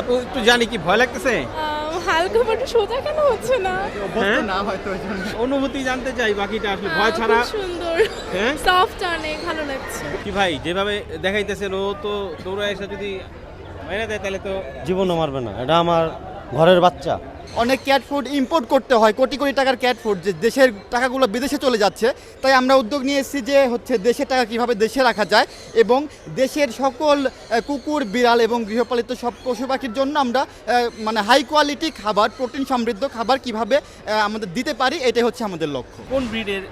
আপু একটু জানি কি ভয় লাগতেছে? হালকা পাটু সোজা কেন হচ্ছে না? হ্যাঁ? না হয়তো অনুভূতি জানতে চাই বাকিটা আসলে ভয় ছাড়া সুন্দর। হ্যাঁ? সফট অনেক ভালো লাগছে। কি ভাই যেভাবে দেখাইতেছেন ও তো দৌড়ায় এসে যদি মাইনা দেয় তাহলে তো জীবনও মারবে না এটা আমার ঘরের বাচ্চা। অনেক ক্যাট ফুড ইম্পোর্ট করতে হয় কোটি কোটি টাকার ক্যাট ফুড যে দেশের টাকাগুলো বিদেশে চলে যাচ্ছে। তাই আমরা উদ্যোগ নিয়ে এসেছি যে হচ্ছে দেশের টাকা কীভাবে দেশে রাখা যায় এবং দেশের সকল কুকুর বিড়াল এবং গৃহপালিত সব পশু পাখির জন্য আমরা মানে হাই কোয়ালিটি খাবার প্রোটিন সমৃদ্ধ খাবার কীভাবে আমাদের দিতে পারি এটাই হচ্ছে আমাদের লক্ষ্য। কোন ব্রিডের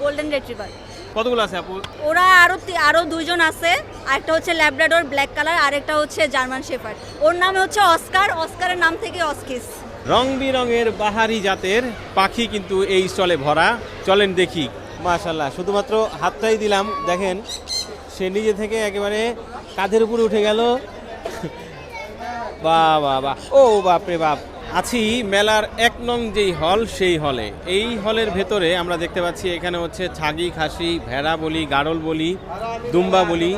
গোল্ডেন রেট্রিভার কতগুলো আছে আপু? ওরা আরও আরও দুইজন আছে একটা হচ্ছে ল্যাব্রাডোর ব্ল্যাক কালার আরেকটা হচ্ছে জার্মান শেফার্ড ওর নাম হচ্ছে অস্কার অস্কারের নাম থেকে অস্কিস রং বিরঙের বাহারি জাতের পাখি কিন্তু এই স্টলে ভরা। চলেন দেখি। মাশাল্লাহ শুধুমাত্র হাতটাই দিলাম। দেখেন, সে নিজে থেকে একেবারে কাঁধের উপরে উঠে গেল। বা বা বা ও বাপরে বাপ, আছি মেলার এক নং যেই হল, সেই হলে। এই হলের ভেতরে আমরা দেখতে পাচ্ছি, এখানে হচ্ছে ছাগি, খাসি, ভেড়া বলি গাড়ল বলি, দুম্বা বলি,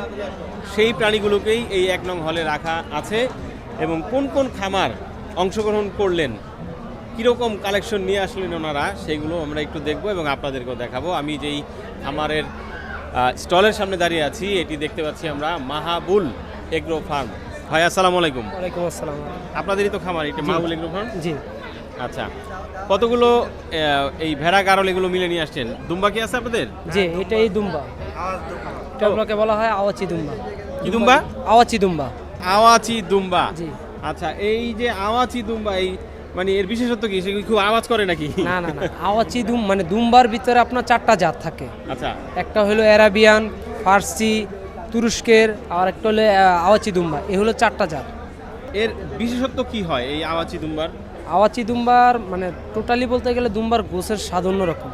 সেই প্রাণীগুলোকেই এই এক নং হলে রাখা আছে। এবং কোন কোন খামার অংশগ্রহণ করলেন। কীরকম কালেকশন নিয়ে আসলেন ওনারা সেগুলো আমরা একটু দেখব এবং আপনাদেরকেও দেখাবো। আমি যেই খামারের স্টলের সামনে দাঁড়িয়ে আছি এটি দেখতে পাচ্ছি আমরা মাহাবুল এগ্রো ফার্ম। ভাই আসসালামু আলাইকুম। ওয়ালাইকুম আসসালাম। আপনাদেরই তো খামার এটা মাহাবুল এগ্রো ফার্ম? জি। আচ্ছা কতগুলো এই ভেড়া গারল এগুলো মিলে নিয়ে আসছেন? দুম্বা কি আছে আপনাদের? জি এটাই দুম্বা। এটা আপনাকে বলা হয় আওয়াচি দুম্বা। কি দুম্বা? আওয়াচি দুম্বা। আওয়াচি দুম্বা। জি। আচ্ছা এই যে আওয়াচি দুম্বা এই মানে এর বিশেষত্ব কি? সে খুব আওয়াজ করে নাকি? না না না আওয়াচি দুম মানে দুম্বার ভিতরে আপনার চারটা জাত থাকে। আচ্ছা। একটা হলো অ্যারাবিয়ান ফার্সি তুরস্কের আর একটা হলো আওয়াচি দুম্বা এ হলো চারটা জাত। এর বিশেষত্ব কি হয় এই আওয়াচি দুম্বার? আওয়াচি দুম্বার মানে টোটালি বলতে গেলে দুম্বার গোছের স্বাদ অন্যরকম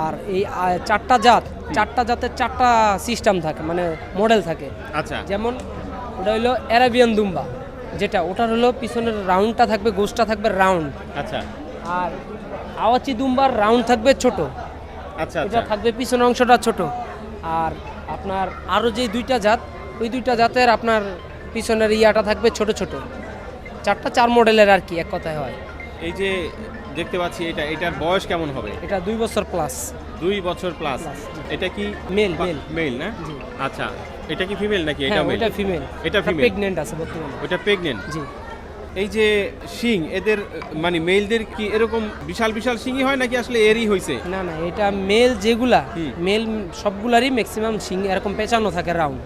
আর এই চারটা জাত চারটা জাতের চারটা সিস্টেম থাকে মানে মডেল থাকে। আচ্ছা। যেমন ওটা হলো অ্যারাবিয়ান দুম্বা। যেটা ওটার হলো পিছনের রাউন্ডটা থাকবে গোসটা থাকবে রাউন্ড আচ্ছা। আর আওয়াচি দুম্বার রাউন্ড থাকবে ছোট। আচ্ছা এটা আচ্ছা। থাকবে পিছনের অংশটা ছোট। আর আপনার আরও যে দুইটা জাত ওই দুইটা জাতের আপনার পিছনের ইয়াটা থাকবে ছোট ছোট। চারটা চার মডেলের আর কি এক কথায় হয়। এই যে দেখতে পাচ্ছি এটা এটার বয়স কেমন হবে? এটা দুই বছর প্লাস দুই বছর প্লাস এটা কি? মেল মেল মেল না? আচ্ছা। এটা কি ফিমেল নাকি? হ্যাঁ এটা ফিমেল এটা female। প্রেগনেন্ট আছে বর্তমানে। ওটা প্রেগনেন্ট জি। এই যে শিং এদের মানে মেলদের কি এরকম বিশাল বিশাল শিংই হয় নাকি আসলে এরই হইছে? না না এটা মেল যেগুলা মেল সবগুলারই ম্যাক্সিমাম শিং এরকম পেঁচানো থাকে রাউন্ড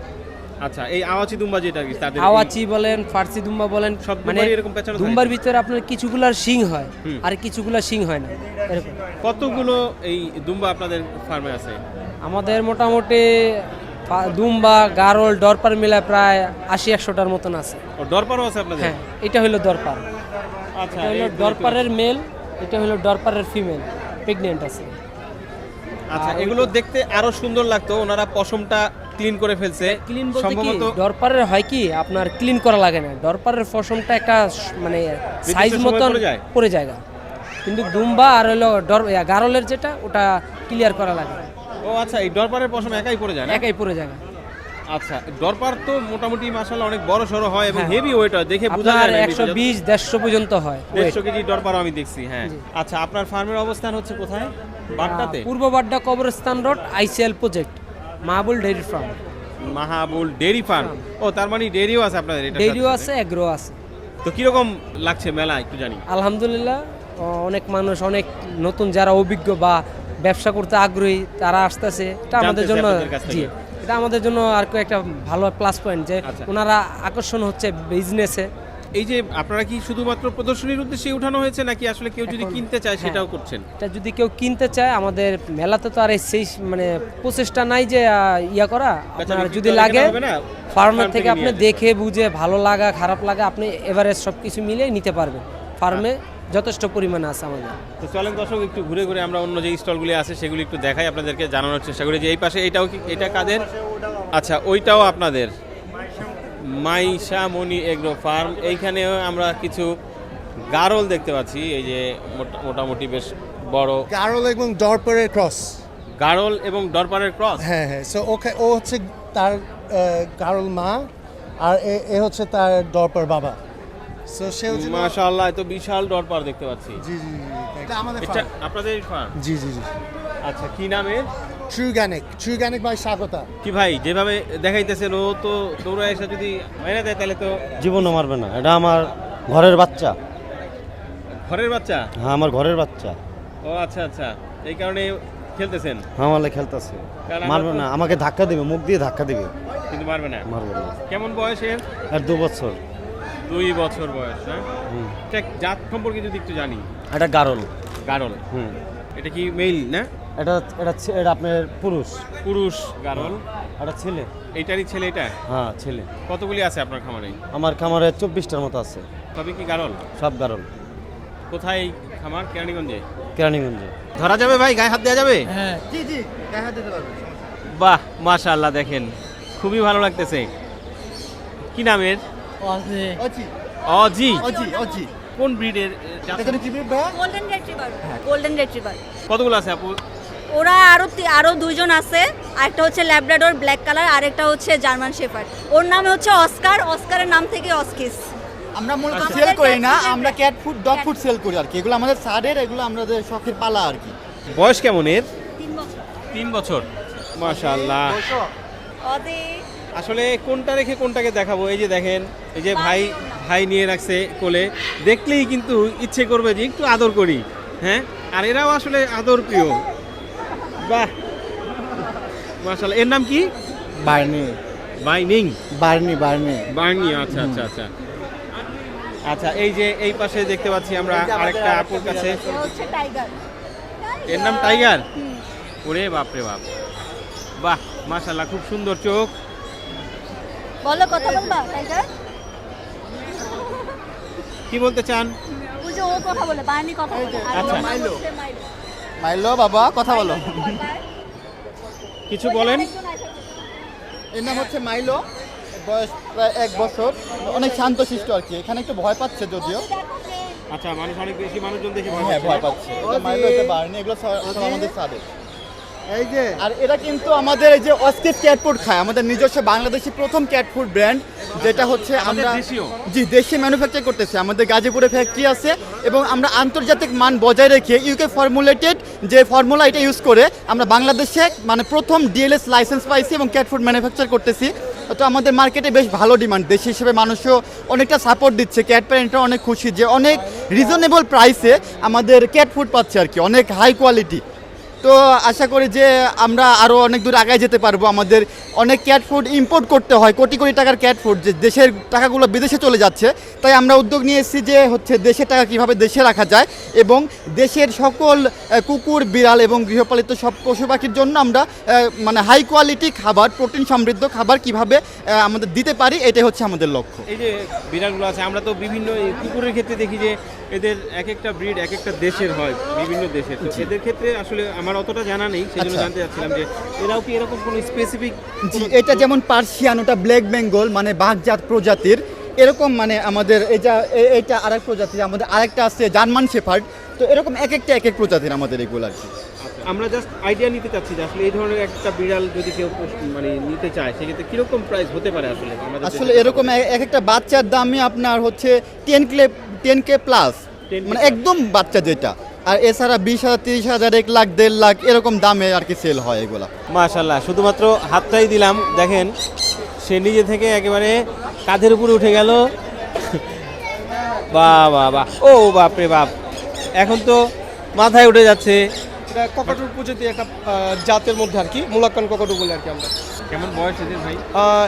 আচ্ছা এই আওয়াচি দুম্বা যেটা কি তাদের আওয়াচি বলেন ফার্সি দুম্বা বলেন সব মানে এরকম থাকে? দুম্বার ভিতরে আপনার কিছুগুলার শিং হয় আর কিছুগুলা শিং হয় না এরকম। কতগুলো এই দুম্বা আপনাদের ফার্মে আছে? আমাদের মোটামুটি দুম্বা গারল ডরপার মিলা প্রায় আশি একশোটার মতন আছে। ডরপারও আছে আপনাদের? হ্যাঁ এটা হলো দরপার। আচ্ছা হলো ডরপারের মেল এটা হলো ডরপারের ফিমেল প্রেগনেন্ট আছে। আচ্ছা এগুলো দেখতে আরও সুন্দর লাগতো ওনারা পশমটা ক্লিন করে ফেলছে। ক্লিন বলতে কি সম্ভবত ডরপারের হয় কি আপনার ক্লিন করা লাগে না। ডরপারের ফসমটা একটা মানে সাইজ মতন পড়ে যায়? কিন্তু দুম্বা আর হলো ডর গারলের যেটা ওটা ক্লিয়ার করা লাগে। ও আচ্ছা এই ডরপারের পশম একাই পড়ে যায় না? একাই পড়ে জায়গা আচ্ছা ডরপার তো মোটামুটি মাসাল্লাহ অনেক বড় সড়ো হয় এবং হ্যাঁ। হেভি ওয়েট হয় দেখে বোঝা যায় না একশো বিশ দেড়শো পর্যন্ত হয় weight। দেড়শো কেজি ডরপার আমি দেখছি হ্যাঁ। আচ্ছা আপনার ফার্মের অবস্থান হচ্ছে কোথায়? বাড্ডাতে? পূর্ব বাড্ডা কবরস্থান road ICL project Mahbul dairy farm. Mahabul dairy farm. ও তার মানে ডেরিও আছে আপনাদের এটা ডেইরিও আছে এগ্রো আছে। তো কীরকম লাগছে মেলা একটু জানি। আলহামদুলিল্লাহ অনেক মানুষ অনেক নতুন যারা অভিজ্ঞ বা ব্যবসা করতে আগ্রহী তারা আসতেছে এটা আমাদের জন্য জি এটা আমাদের জন্য আর একটা ভালো প্লাস পয়েন্ট যে আচ্ছা। ওনারা আকর্ষণ হচ্ছে বিজনেসে এই যে আপনারা কি শুধুমাত্র প্রদর্শনীর উদ্দেশ্যে উঠানো হয়েছে নাকি আসলে কেউ যদি কিনতে চায় হ্যাঁ। সেটাও করছেন? এটা যদি কেউ কিনতে চায় আমাদের মেলাতে তো আর এই সেই মানে প্রচেষ্টা নাই যে ইয়া করা। আপনার যদি লাগে ফার্মের থেকে থেকে আপনি দেখে বুঝে ভালো লাগা খারাপ লাগা আপনি এভারেজ সব কিছু মিলে নিতে পারবেন। ফার্মে যথেষ্ট পরিমাণে আছে আমাদের। তো চলেন দর্শক একটু ঘুরে ঘুরে আমরা অন্য যে স্টলগুলি আছে সেগুলি একটু দেখাই আপনাদেরকে জানানোর চেষ্টা করি যে এই পাশে এইটাও কি এটা কাদের? আচ্ছা ওইটাও আপনাদের। মাইশা মনি এগ্রো ফার্ম এইখানেও আমরা কিছু গারল দেখতে পাচ্ছি এই যে মোটা- মোটামুটি বেশ বড়। গারল এবং ডরপারের ক্রস। গারল এবং ডরপারের ক্রস? হ্যাঁ হ্যাঁ সো ওকে ও হচ্ছে তার গারল মা আর এ- এ হচ্ছে তার ডরপার বাবা। সো সে হচ্ছে মাশাআল্লাহ এত বিশাল ডরপার দেখতে পাচ্ছি। জি জি জি এটা আমাদের এটা আপনাদের ফার্ম জি জি জি। আচ্ছা কি নামের Truganic Truganic by Swagata. কি ভাই যেভাবে দেখাইতেছেন ও তো দৌড়ে এসে যদি মেরে দেয় তাহলে তো জীবনও মারবে না এটা আমার ঘরের বাচ্চা। ঘরের বাচ্চা? হ্যাঁ আমার ঘরের বাচ্চা। ও আচ্ছা আচ্ছা। এই কারণে খেলতেছেন? আমালে খেলতেছে। মারবে না আমাকে ধাক্কা দিবে মুখ দিয়ে ধাক্কা দিবে। কিন্তু মারবে না। মারবে না। কেমন বয়সের আর দু বছর। দুই বছর বয়স হ্যাঁ? হুম। এটা জাত সম্পর্কে যদি একটু জানি। এটা গারল। গারল। হুম। এটা কি মেইল না? এটা এটা ছে- এটা আপনার পুরুষ। পুরুষ গারল। এটা ছেলে। এইটারই ছেলে এটা? হ্যাঁ ছেলে। কতগুলি আছে আপনার খামারে? আমার খামারে চব্বিশটার মতো আছে। তবে কি গারল? সব গারল। কোথায় খামার? কেরানীগঞ্জে? কেরানীগঞ্জে। ধরা যাবে ভাই গায়ে হাত দেওয়া যাবে? জি জি দেখা দিতে পারবেন বাহ মাশাআল্লাহ দেখেন। খুবই ভালো লাগতেছে। কি নামের অজি অজি অজি অজি কোন ব্রিডের কি breed golden retriever golden retriever কতগুলো আছে আপু? ওরা আরও আরও দুইজন আছে। একটা হচ্ছে ল্যাব্রাডোর ব্ল্যাক কালার আরেকটা হচ্ছে জার্মান শেফার্ড ওর নাম হচ্ছে অস্কার অস্কারের নাম থেকে অস্কিস আমরা মূলত। সেল করি না আমরা cat food dog food sell করি আর কি। এগুলো আমাদের সারের এগুলো আমাদের শখের পালা আর কি। বয়স কেমন এর? তিন বছর। তিন বছর। মাশাআল্লাহ। অদে আসলে কোনটা রেখে কোনটাকে দেখাবো? এই যে দেখেন এই যে ভাই ভাই নিয়ে রাখছে কোলে। দেখলেই কিন্তু ইচ্ছে করবে যে একটু আদর করি হ্যাঁ? আর এরাও আসলে আদর প্রিয়। বাহ! মাশাআল্লাহ। এর নাম কি? বার্নি। বাইনিং বার্নি বার্নি। বার্নি আচ্ছা আচ্ছা আচ্ছা। আচ্ছা এই যে এই পাশে দেখতে পাচ্ছি আমরা আরেকটা আপুর কাছে। টাইগার। এর নাম টাইগার? ওরে বাপরে বাপ। বাহ মাশাআল্লাহ খুব সুন্দর চোখ। বলো বলবা টাইগার কি বলতে চান? যে ও কথা বলে কথা বলে। আচ্ছা। মাইলো। মাইলো। বাবা কথা বলো। কিছু বলেন? এর নাম হচ্ছে মাইলো। বয়স প্রায় এক বছর। অনেক শান্ত শিষ্ট আর কি। এখানে একটু ভয় পাচ্ছে যদিও। আচ্ছা মানুষ অনেক বেশি মানুষজন দেখে ভয় হ্যাঁ পাচ্ছে। ভয় পাচ্ছে। মাইলো এটা বার্নি এগুলো আমাদের সাদে এই যে আর এটা কিন্তু আমাদের এই যে অস্কিপ ক্যাট ফুড খায় আমাদের নিজস্ব বাংলাদেশি প্রথম ক্যাট ফুড ব্র্যান্ড যেটা হচ্ছে আমরা? জি দেশে ম্যানুফ্যাকচার করতেছি। আমাদের গাজীপুরে ফ্যাক্টরি আছে এবং আমরা আন্তর্জাতিক মান বজায় রেখে ইউকে ফর্মুলেটেড যে ফর্মুলা এটা ইউজ করে আমরা বাংলাদেশে মানে প্রথম ডিএলএস লাইসেন্স পাইছি এবং ক্যাট ফুড ম্যানুফ্যাকচার করতেছি। তো আমাদের মার্কেটে বেশ ভালো ডিমান্ড দেশ হিসেবে মানুষও অনেকটা সাপোর্ট দিচ্ছে। ক্যাট প্যারেন্টরা অনেক খুশি যে অনেক রিজনেবল প্রাইসে আমাদের ক্যাট ফুড পাচ্ছে আর কি। অনেক হাই কোয়ালিটি তো আশা করি যে আমরা আরও অনেক দূর আগায় যেতে পারব। আমাদের অনেক ক্যাট ফুড ইম্পোর্ট করতে হয় কোটি কোটি টাকার ক্যাট ফুড যে দেশের টাকাগুলো বিদেশে চলে যাচ্ছে। তাই আমরা উদ্যোগ নিয়ে এসেছি যে হচ্ছে দেশের টাকা কীভাবে দেশে রাখা যায় এবং দেশের সকল কুকুর বিড়াল এবং গৃহপালিত সব পশু পাখির জন্য আমরা মানে হাই কোয়ালিটি খাবার প্রোটিন সমৃদ্ধ খাবার কীভাবে আমাদের দিতে পারি এটাই হচ্ছে আমাদের লক্ষ্য। এই যে বিড়ালগুলো আছে আমরা তো বিভিন্ন এই কুকুরের ক্ষেত্রে দেখি যে এদের এক একটা ব্রিড এক একটা দেশের হয় বিভিন্ন দেশের। তো এদের ক্ষেত্রে আসলে আমার অতটা জানা নেই সেজন্য আচ্ছা। জানতে চাচ্ছিলাম যে এরাও কি এরকম কোনো স্পেসিফিক জি এটা যেমন পার্সিয়ান ওটা ব্ল্যাক বেঙ্গল মানে বাঘজাত প্রজাতির। এরকম মানে আমাদের এটা এটা আরেক প্রজাতির আমাদের আরেকটা আছে জার্মান শেফার্ড। তো এরকম এক একটা এক এক প্রজাতির আমাদের এগুলো আর কি। আমরা জাস্ট আইডিয়া নিতে চাচ্ছি যে আসলে এই ধরনের একটা বিড়াল যদি কেউ মানে নিতে চায় সেক্ষেত্রে কীরকম প্রাইস হতে পারে আসলে আসলে এরকম এক একটা বাচ্চার দামই আপনার হচ্ছে ten K ten K plus মানে একদম বাচ্চা যেটা। আর এছাড়া বিশ হাজার তিরিশ হাজার এক লাখ দেড় লাখ এরকম দামে আর কি সেল হয় এগুলা। মাশাল্লাহ শুধুমাত্র হাতটাই দিলাম। দেখেন সে নিজে থেকে একেবারে কাঁধের উপরে উঠে গেল। বাহ বাহ বাহ। ও বাপ রে বাপ। এখন তো মাথায় উঠে যাচ্ছে। এটা ককাটুর প্রজাতি একটা জাতের মধ্যে আর কি মুলাক্কান ককাটু বলে আর কি আমরা। কেমন বয়স এদের ভাই?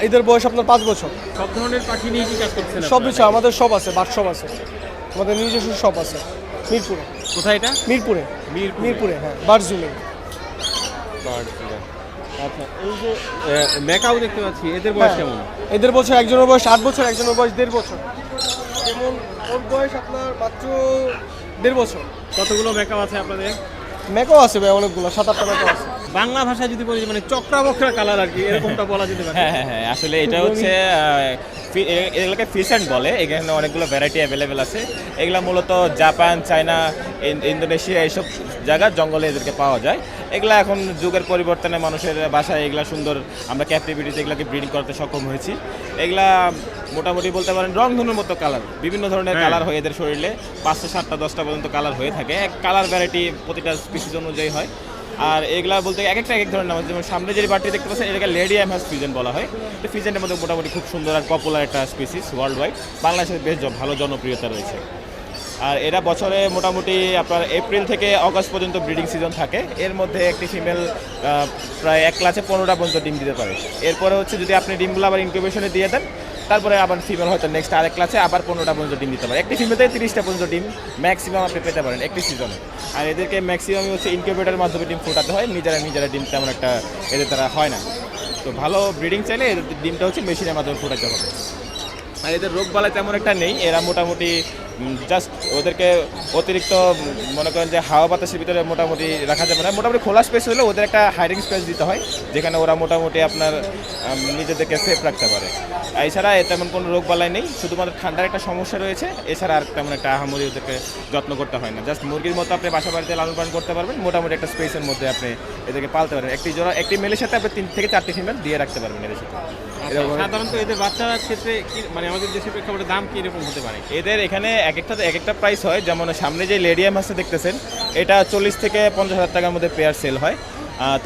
এদের বয়স আপনার পাঁচ বছর। সব ধরনের পাখি নিয়ে কি কাজ করছেন সব? বিষয় আমাদের সব আছে বাট সব আছে। আমাদের নিজস্ব সব আছে মিরপুরে। কোথায় এটা? মিরপুরে। মিরপুর। হ্যাঁ বারজুমে আচ্ছা। এই যে মেকাও দেখতে পাচ্ছি এদের বয়স হ্যাঁ। কেমন? এদের বছর একজনের বয়স আট বছর একজনের বয়স দেড় বছর। যেমন ওর বয়স আপনার মাত্র দেড় বছর। কতগুলো ম্যাকাও আছে আপনাদের? মেকআপ আছে ভাই অনেকগুলো সাত আটটা ম্যাকও আছে। বাংলা ভাষায় যদি বলি মানে চক্রাবক্রা কালার আর কি এরকমটা বলা যেতে পারে। হ্যাঁ হ্যাঁ হ্যাঁ আসলে এটা হচ্ছে এগুলোকে ফিসেন্ট বলে এখানে অনেকগুলো ভ্যারাইটি অ্যাভেলেবেল আছে। এগুলো মূলত জাপান চায়না ইন্দোনেশিয়া এইসব জায়গার জঙ্গলে এদেরকে পাওয়া যায়। এগুলা এখন যুগের পরিবর্তনে মানুষের বাসায় এগুলা সুন্দর আমরা ক্যাপটিভিটিতে এগুলোকে ব্রিডিং করতে সক্ষম হয়েছি। এগুলা মোটামুটি বলতে পারেন রংধনুর মতো কালার বিভিন্ন ধরনের হ্যাঁ। কালার হয় এদের শরীরে। পাঁচটা সাতটা দশটা পর্যন্ত কালার হয়ে থাকে। এক কালার ভ্যারাইটি প্রতিটা স্পিসিস অনুযায়ী হয়। আর এগুলা বলতে এক একটা এক এক ধরনের নাম আছে। যেমন সামনে যে বাটি দেখতে পাচ্ছেন, এটাকে লেডি অ্যামহাস ফিজেন বলা হয়। তো ফিজেনের মধ্যে মোটামুটি খুব সুন্দর আর পপুলার একটা স্পিসিস ওয়ার্ল্ড ওয়াইড বাংলাদেশে বেশ ভালো জনপ্রিয়তা রয়েছে। আর এরা বছরে মোটামুটি আপনার এপ্রিল থেকে অগস্ট পর্যন্ত ব্রিডিং সিজন থাকে। এর মধ্যে একটি ফিমেল প্রায় এক ক্লাসে পনেরোটা পর্যন্ত ডিম দিতে পারে। এরপরে হচ্ছে যদি আপনি ডিমগুলো আবার ইনকিউবেশনে দিয়ে দেন তারপরে আবার ফিমেল হয়তো নেক্সট আরেক ক্লাসে আবার পনেরোটা পর্যন্ত ডিম দিতে পারে। একটি ফিমেল থেকে তিরিশটা পর্যন্ত ডিম ম্যাক্সিমাম আপনি পেতে পারেন একটি সিজনে আর এদেরকে ম্যাক্সিমাম হচ্ছে ইনকিউবেটারের মাধ্যমে ডিম ফোটাতে হয়, নিজেরা নিজেরা ডিম তেমন একটা এদের তারা হয় না। তো ভালো ব্রিডিং চাইলে এদের ডিমটা হচ্ছে মেশিনের মাধ্যমে ফোটাতে হবে। এদের রোগ বালাই তেমন একটা নেই। এরা মোটামুটি জাস্ট ওদেরকে অতিরিক্ত মনে করেন যে হাওয়া বাতাসের ভিতরে মোটামুটি রাখা যাবে না। মোটামুটি খোলা স্পেস হলে ওদের একটা হাইডিং স্পেস দিতে হয়, যেখানে ওরা মোটামুটি আপনার নিজেদেরকে সেফ রাখতে পারে। এছাড়া তেমন কোনো রোগ বালাই নেই, শুধুমাত্র ঠান্ডার একটা সমস্যা রয়েছে। এছাড়া আর তেমন একটা আহামরি ওদেরকে যত্ন করতে হয় না। জাস্ট মুরগির মতো আপনি বাসা বাড়িতে লালন পালন করতে পারবেন, মোটামুটি একটা স্পেসের মধ্যে আপনি এদেরকে পালতে পারবেন। একটি জোড়া, একটি মেলের সাথে আপনি তিন থেকে চারটি ফিমেল দিয়ে রাখতে পারবেন এদের সাথে। সাধারণত এদের বাচ্চার ক্ষেত্রে মানে আমাদের দেশের প্রেক্ষাপটে দাম কি রকম হতে পারে? এদের এখানে এক একটা এক একটা প্রাইস হয়। যেমন সামনে যে লেডিয়াম আছে দেখতেছেন এটা চল্লিশ থেকে পঞ্চাশ হাজার টাকার মধ্যে পেয়ার সেল হয়।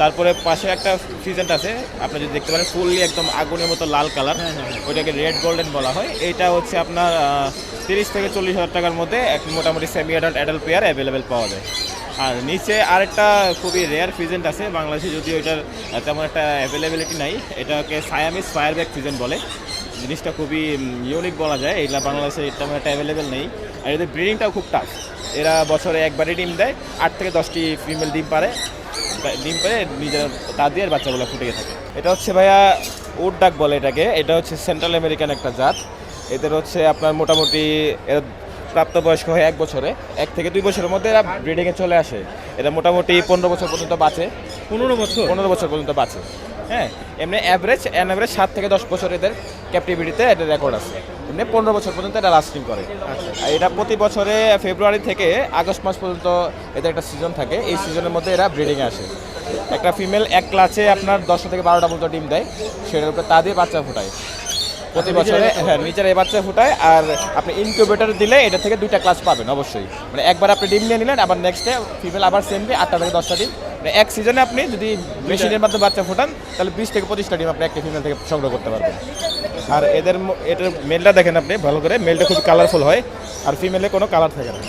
তারপরে পাশে একটা ফিজেন্ট আছে। আপনি যদি দেখতে পারেন ফুললি একদম আগুনের মতো লাল কালার ওইটাকে রেড গোল্ডেন বলা হয়। এটা হচ্ছে আপনার তিরিশ থেকে চল্লিশ হাজার টাকার মধ্যে এক মোটামুটি semi adult adult pair available পাওয়া যায়। আর নিচে আরেকটা খুবই রেয়ার ফিজেন্ট আছে বাংলাদেশে, যদিও এটার তেমন একটা অ্যাভেলেবিলিটি নাই। এটাকে সায়ামিস ফায়ারব্যাক ফিজেন্ট বলে। জিনিসটা খুবই ইউনিক বলা যায়। এগুলা বাংলাদেশে তেমন একটা অ্যাভেলেবেল নেই। আর এদের ব্রিডিংটাও খুব টাফ এরা বছরে একবারই ডিম দেয়, আট থেকে দশটি ফিমেল ডিম পারে। ডিম পারে নিজের তা দিয়ে বাচ্চাগুলো ফুটে থাকে। এটা হচ্ছে ভাইয়া উড ডাক বলে এটাকে। এটা হচ্ছে সেন্ট্রাল আমেরিকান একটা জাত। এদের হচ্ছে আপনার মোটামুটি, এরা প্রাপ্তবয়স্ক হয় এক বছরে এক থেকে দুই বছরের মধ্যে এরা ব্রিডিংয়ে চলে আসে। এটা মোটামুটি পনেরো বছর পর্যন্ত বাঁচে। পনেরো বছর? পনেরো বছর পর্যন্ত বাঁচে। হ্যাঁ এমনি অ্যাভারেজ অ্যান অ্যাভারেজ সাত থেকে দশ বছর এদের ক্যাপটিভিটিতে এদের রেকর্ড আছে। এমনি পনেরো বছর পর্যন্ত এটা লাস্টিং করে। আর এটা প্রতি বছরে ফেব্রুয়ারি থেকে আগস্ট মাস পর্যন্ত এদের একটা সিজন থাকে। এই সিজনের মধ্যে এরা ব্রিডিংয়ে আসে। একটা ফিমেল এক ক্লাসে আপনার দশটা থেকে বারোটা পর্যন্ত ডিম দেয়। সেটার উপরে তা দিয়ে বাচ্চা ফোটায়। প্রতি বছরে হ্যাঁ নিজের এই বাচ্চা ফুটায় আর আপনি ইনকিউবেটর দিলে এটা থেকে দুইটা ক্লাস পাবেন অবশ্যই। মানে একবার আপনি ডিম নিয়ে নিলেন আবার নেক্সট ডে ফিমেল আবার সেম ডে আটটা থেকে দশটা ডিম। মানে এক সিজনে আপনি যদি মেশিনের মাধ্যমে বাচ্চা ফোটান তাহলে বিশ থেকে পঁচিশটা ডিম আপনি একটা ফিমেল থেকে সংগ্রহ করতে পারবেন। আর এদের এটার মেলটা দেখেন আপনি ভালো করে মেলটা খুব কালারফুল হয় আর ফিমেলে কোনো কালার থাকে না।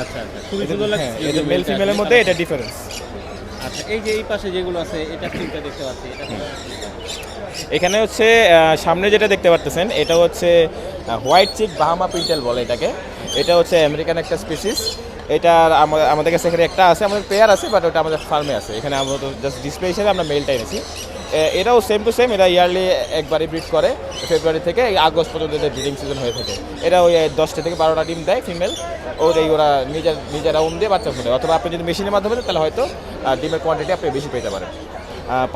আচ্ছা আচ্ছা খুবই সুন্দর এদের মেল ফিমেলের মধ্যে এটা ডিফারেন্স আচ্ছা এই যে এই পাশে যেগুলো আছে এটা তিনটা দেখতে পাচ্ছি এটা এখানে হচ্ছে সামনে যেটা দেখতে পারতেছেন এটা হচ্ছে হোয়াইট চিক বাহামা পিন্টেল বলে এটাকে। এটা হচ্ছে আমেরিকান একটা স্পিসিস এটা আমা- আমাদের কাছে এখানে একটা আছে আমাদের পেয়ার আছে বাট ওটা আমাদের ফার্মে আছে। এখানে আমরা জাস্ট ডিসপ্লে হিসেবে আমরা মেলটা এনেছি। এটাও সেম টু সেম এরা ইয়ারলি একবারই ব্রিড করে ফেব্রুয়ারি থেকে আগস্ট পর্যন্ত এদের ব্রিডিং সিজন হয়ে থাকে। এরা ওই দশটা থেকে বারোটা ডিম দেয় ফিমেল ওই ওরা নিজের নিজেরা উম দিয়ে বাচ্চা ফোটে অথবা আপনি যদি মেশিনের মাধ্যমে দেন, তাহলে হয়তো ডিমের কোয়ান্টিটি আপনি বেশি পেতে পারেন।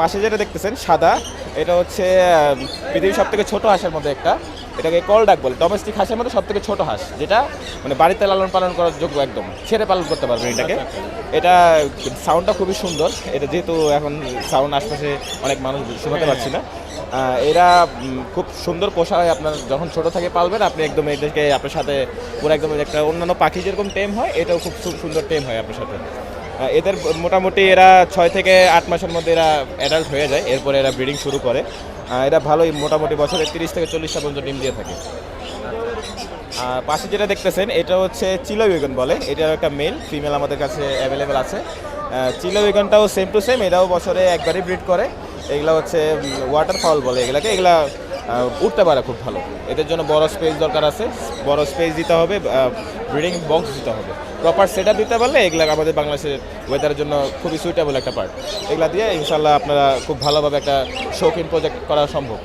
পাশে যেটা দেখতেছেন সাদা এটা হচ্ছে পৃথিবীর সব থেকে ছোটো হাঁসের মধ্যে একটা। এটাকে কল ডাক বলে। ডোমেস্টিক হাঁসের মধ্যে সব থেকে ছোটো হাঁস, যেটা মানে বাড়িতে লালন পালন করার যোগ্য একদম। ছেড়ে পালন করতে পারবেন এটাকে। এটা সাউন্ডটা খুবই সুন্দর। এটা যেহেতু এখন সাউন্ড আশপাশে অনেক মানুষ শোনাতে পারছি না। এরা খুব সুন্দর পোষা হয় আপনার যখন ছোট থেকে পালবেন, আপনি একদম এদেরকে আপনার সাথে পুরো একদম একটা অন্যান্য পাখি যেরকম টেম হয়, এটাও খুব সুন্দর টেম হয় আপনার সাথে। এদের মোটামুটি এরা ছয় থেকে আট মাসের মধ্যে এরা অ্যাডাল্ট হয়ে যায়। এরপরে এরা ব্রিডিং শুরু করে। এরা ভালোই মোটামুটি বছরে তিরিশ থেকে চল্লিশটা পর্যন্ত ডিম দিয়ে থাকে। পাশে যেটা দেখতেছেন, এটা হচ্ছে চিলো উইগন বলে। এটার একটা মেল ফিমেল আমাদের কাছে অ্যাভেলেবেল আছে। চিলো উইগনটাও সেম টু সেম এটাও বছরে একবারই ব্রিড করে। এগুলা হচ্ছে ওয়াটার ফাউল বলে এগুলাকে। এগুলা উঠতে পারে খুব ভালো। এদের জন্য বড় স্পেস দরকার আছে। বড় স্পেস দিতে হবে ব্রিডিং বক্স দিতে হবে। প্রপার সেটা দিতে পারলে এগুলা আমাদের বাংলাদেশের ওয়েদারের জন্য খুবই সুইটেবল একটা পার্ট এগুলা দিয়ে ইনশাল্লাহ আপনারা খুব ভালোভাবে একটা শৌখিন প্রজেক্ট করা সম্ভব।